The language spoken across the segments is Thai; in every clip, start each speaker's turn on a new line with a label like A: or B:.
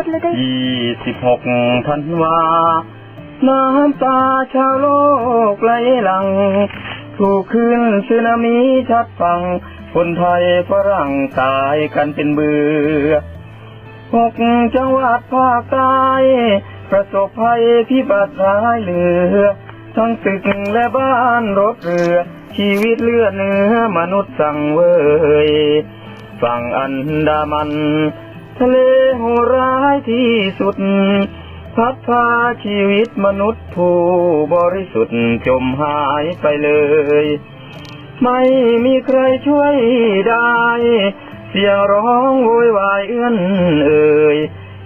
A: บไปเลยได้
B: ยี่สิบหกธันวา น้ำตาชาวโลกไหลหลัง ถูกคืนสึนามิชัดฟังคนไทยฝรั่งตายกันเป็นเบื่อหกจังหวัดภาคใต้ประสบภัยพิบัติร้ายเหลือ ทั้งตึกและบ้านรถเรือ ชีวิตเลือดเนื้อมนุษย์สั่งเวยฝั่งอันดามัน ทะเลโหดร้ายที่สุด พัดพาชีวิตมนุษย์ผู้บริสุทธิ์จมหายไปเลย ไม่มีใครช่วยได้ เสียงร้องโวยวายเอื้อนเอ่ย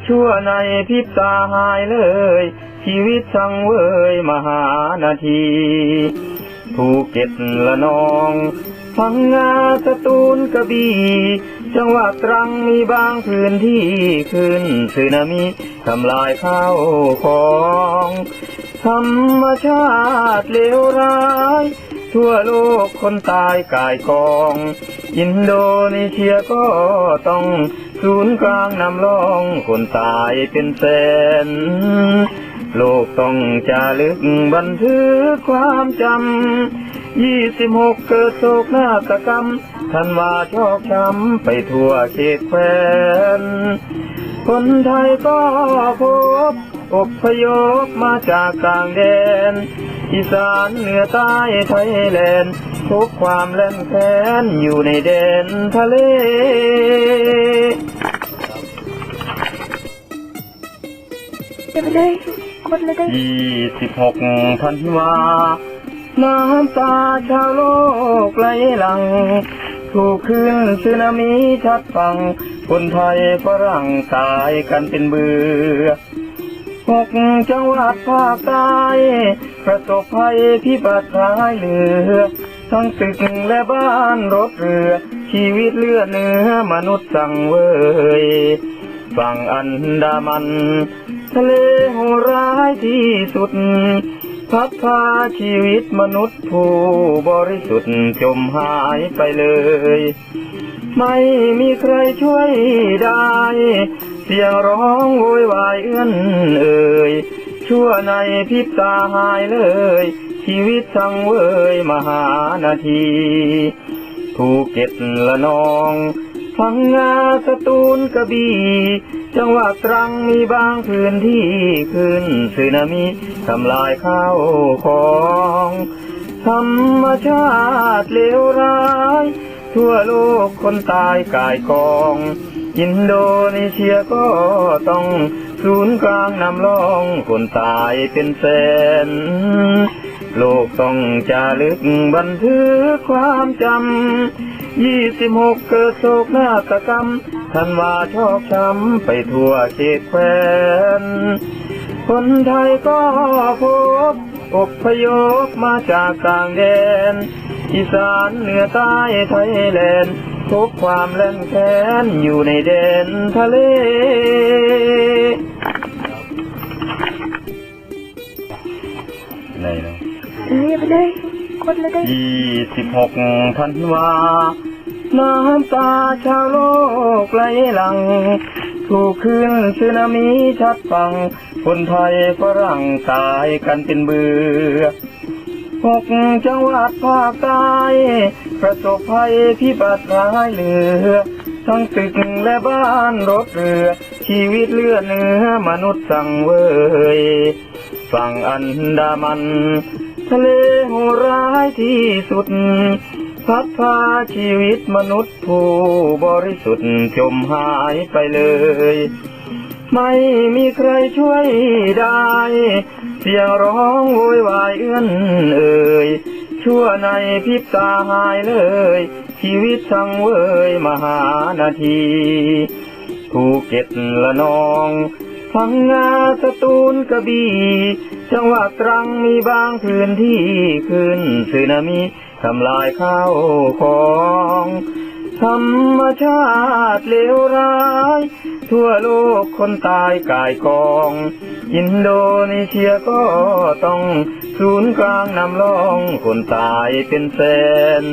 B: ชั่วในพริบตาหายเลย ชีวิตสังเวยมหานาทีภูเก็ตละนอง พังงาสตูลกระบี่จังหวัดตรังมีบางพื้นที่ขึ้นสึนามิทำลายข้าวของธรรมชาติเลวร้าย ทั่วโลกคนตายกายกอง อินโดนีเซียก็ต้องศูนย์กลางนำล่องคนตายเป็นแสนโลกต้องจารึกบันทึกความจำ ยี่สิบหกเกิดโศกนาฏกรรมท่านว่าชอกช้ำไปทั่วเขตแควนคนไทยก็พบอพยพมาจากต่างแดน อีสานเหนือใต้ไทยแลนด์พบความแล่นแค้นอยู่ในแดนทะเล
A: เก็บไปเลยกดเลยได้
B: ยี่สิบหกธันวา น้ำตาชาวโลกไหลหลัง ถูกคืนสึนามิชัดฟังคนไทยฝรั่งตายกันเป็นเบือหกจังหวัดภาคใต้ประสบภัยพิบัติร้ายเหลือ ทั้งตึกและบ้านรถเรือ ชีวิตเลือดเนื้อมนุษย์สั่งเวยฝั่งอันดามัน ทะเลโหดร้ายที่สุด พัดพาชีวิตมนุษย์ผู้บริสุทธิ์จมหายไปเลย ไม่มีใครช่วยได้ เสียงร้องโวยวายเอื้อนเอ่ยชั่วในพิบตาหายเลย ชีวิตสังเวยมหานาที ภูเก็ตละนอง พังงาสตูลกระบี่จังหวัดตรังมีบางพื้นที่ขึ้นสึนามิทำลายข้าวของธรรมชาติเลวร้าย ทั่วโลกคนตายกายกอง อินโดนีเซียก็ต้องศูนย์กลางนำล่องคนตายเป็นแสน โลกต้องจารึกบันทึกความจำยี่สิบหกเกิดโศกนาฏกรรมท่านว่าชอกช้ำไปทั่วเขตแควนคนไทยก็พบอพยพมาจากต่างแดน อีสานเหนือใต้ไทยแลนด์พบความแล่นแค้นอยู่ในแดนทะเลไหนเนาะ
A: เรียบไปเลยกดเลยได้
B: ยี่สิบหกธันวา น้ำตาชาวโลกไหลหลัง ถูกคืนสึนามิชัดฟัง คนไทยฝรั่งตายกันเป็นเบื่อหกจังหวัดภาคใต้ประสบภัยพิบัติร้ายเหลือ ทั้งตึกและบ้านรถเรือ ชีวิตเลือดเนื้อมนุษย์สั่งเวยฝั่งอันดามัน ทะเลโหดร้ายที่สุด พัดพาชีวิตมนุษย์ผู้บริสุทธิ์จมหายไปเลย ไม่มีใครช่วยได้ เสียงร้องโวยวายเอื้อนเอ่ยชั่วในพริบตาหายเลย ชีวิตสังเวยมหานาทีภูเก็ตละนอง พังงาสตูลกระบี่จังหวัดตรังมีบางพื้นที่ขึ้นสึนามิทำลายข้าวของธรรมชาติเลวร้าย ทั่วโลกคนตายกายกอง อินโดนีเซียก็ต้องศูนย์กลางนำล่องคนตายเป็นแสน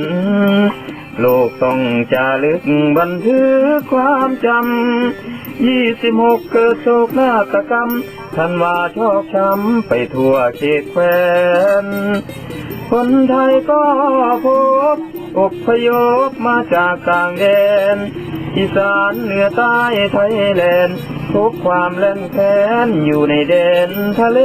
B: โลกต้องจารึกบันทึกความจำ ยี่สิบหกเกิดโศกนาฏกรรมท่านว่าชอกช้ำไปทั่วเขตแคว้นคนไทยก็พบอพยพมาจากต่างแดน อีสานเหนือใต้ไทยแลนด์ทุกความแล่นแค้นอยู่ในแดนทะเล